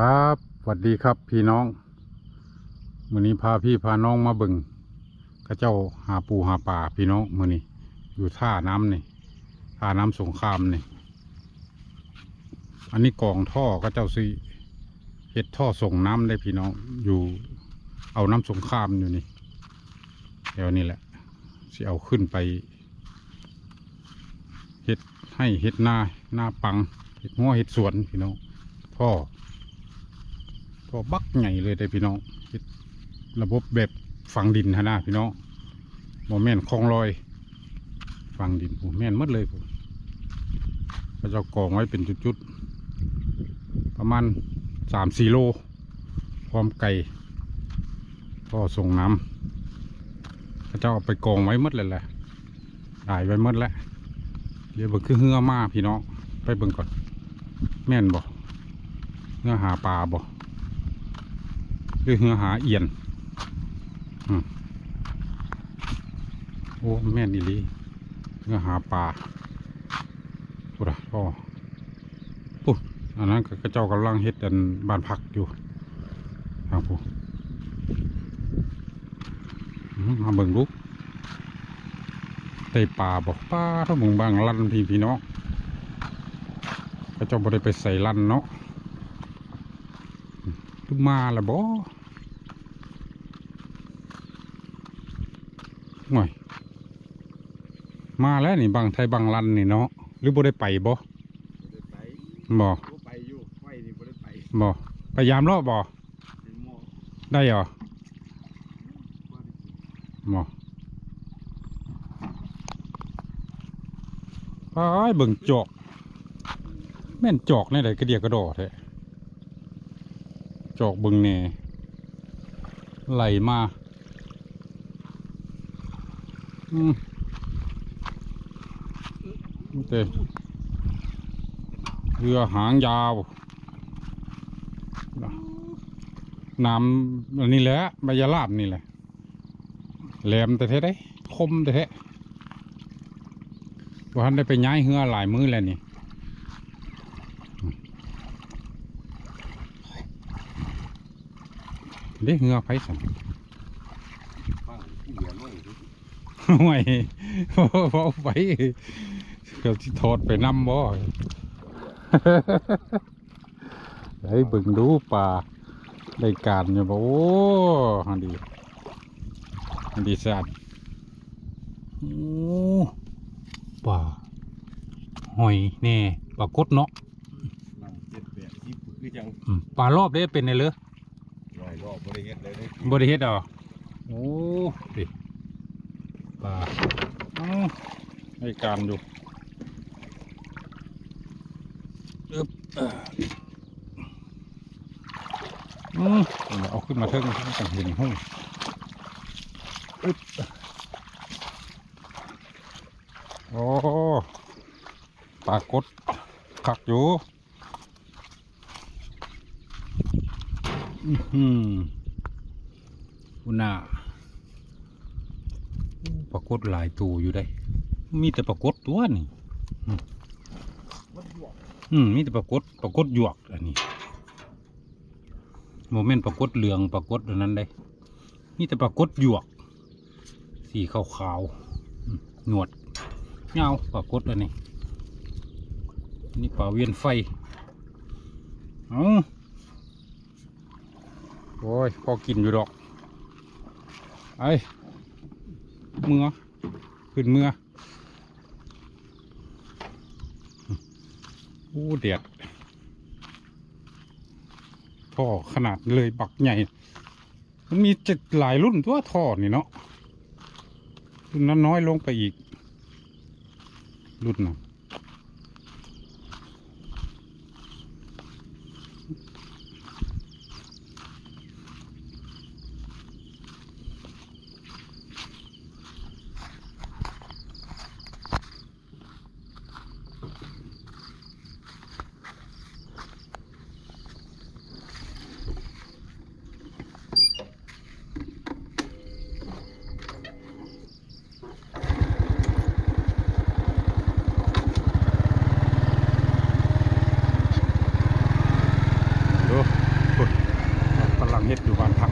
ครับสวัสดีครับพี่น้องมื้อนี้พาพี่พาน้องมาบิ่งกระเจ้าหาปูหาป่าพี่น้องมื้อนี้อยู่ท่าน้ำนี่ท่าน้ำสงครามนี่อันนี้กองท่อกระเจ้าซีเฮ็ดท่อส่งน้ำได้พี่น้องอยู่เอาน้ำสงครามอยู่นี่เดี๋ยวนี่แหละสิเอาขึ้นไปเฮ็ดให้เฮ็ดหน้าหน้าปังเฮ็ดหัวเฮ็ดสวนพี่น้องท่อ ท่อบักใหญ่เลยได้พี่น้องระบบแบบฝังดินฮะนะพี่น้องโมแม่นคลองลอยฝังดินโอ้แม่นหมดเลยผมเขาจะกองไว้เป็นจุดๆ ประมาณสามสี่โลความไกลท่อส่งน้ำเขาจะเอาไปกองไว้หมดเลยแหละได้ไว้หมดแล้วเดี๋ยวเบิ่งคือเหือมาพี่น้องไปเบิ่งก่อน แม่นบ่เหือหาปลาบ่ หรือเหือหาเอียนอืมโอ้แม่นอีลีเหือหาปลาปุระพ่อปุ๊อันนั้นก็กระเจ้ากำลังเฮ็ดอันบ้านพักอยู่ทางผู้มาเบิ่งลูกไต่ปลาบ่ปลาถ้ามึงบางลั่นพี่พี่น้องพระเจ้าบ่ได้ไปใส่ลั่นเนาะ ทุกมาและบ่ห่วยมาแล้วนี่บางไทยบางลั่นนี่เนาะหรือบ่ได้ไปบ่บ่ได้ไปบ่บ่ไปอยู่ไฟนี่บ่ได้ไปบ่พยายามรอบบ่เป็นหม้อได้เหรอบ่ได้กินบ่ไปเบิ่งจอก แม่นจอกในไหนกระเดียกระดอแท้ จอกบิ่งแหน่ไหลมาอืมเตเรือหางยาวน้ำอันนี้แหละใบยาลาบนี่แหละแหลมแต่เท่ได้คมแต่เท่ว่าท่านได้ไปย้ายเหือหลายมือแล้วนี่ เด้เหือไผ่สันฟังเหลือน้อยดิห่วยบ่ไปเกือบที่ถอดไปน้ำบ่เฮ้เบิ่งดูป่าได้การอยู่บ่โอ้หันดีหันดีสัตว์โอ้ป่าหอยแน่ปลากดเนาะปลารอบเด้เป็นไงเลย ได้เฮ็ดเลยเด้บริเฮ็ดอะโอ้ดิปลาเอ้าให้การอยู่อึบเอ่ออืมเอาขึ้นมาเทิงจังเห็นห้องอึบโอ้ปลากดขักอยู่อือหือ คุณน่ะปรากฏหลายตัวอยู่ได้ มีแต่ปรากฏตัวนี่มันบวกอืมมีแต่ปรากฏปรากฏหยวกอันนี้โมเมนต์ปรากฏเหลืองปรากฏอันนั้นได้ มีแต่ปรากฏหยวก สีขาวๆอืมหนวดเงาปรากฏอันนี้นี่ปลาเวียนไฟเอาโอ้ยพอกินอยู่ดอก ไอ้เมื่อขึ้นเมื่อโอ้เดียดท่อขนาดเลยบักใหญ่ มันมีเจะหลายรุ่นตัวท่อนี่เนาะรุ่นนั้นน้อยลงไปอีก รุ่นน่ะ เฮ็ดอยู่บ้านพัก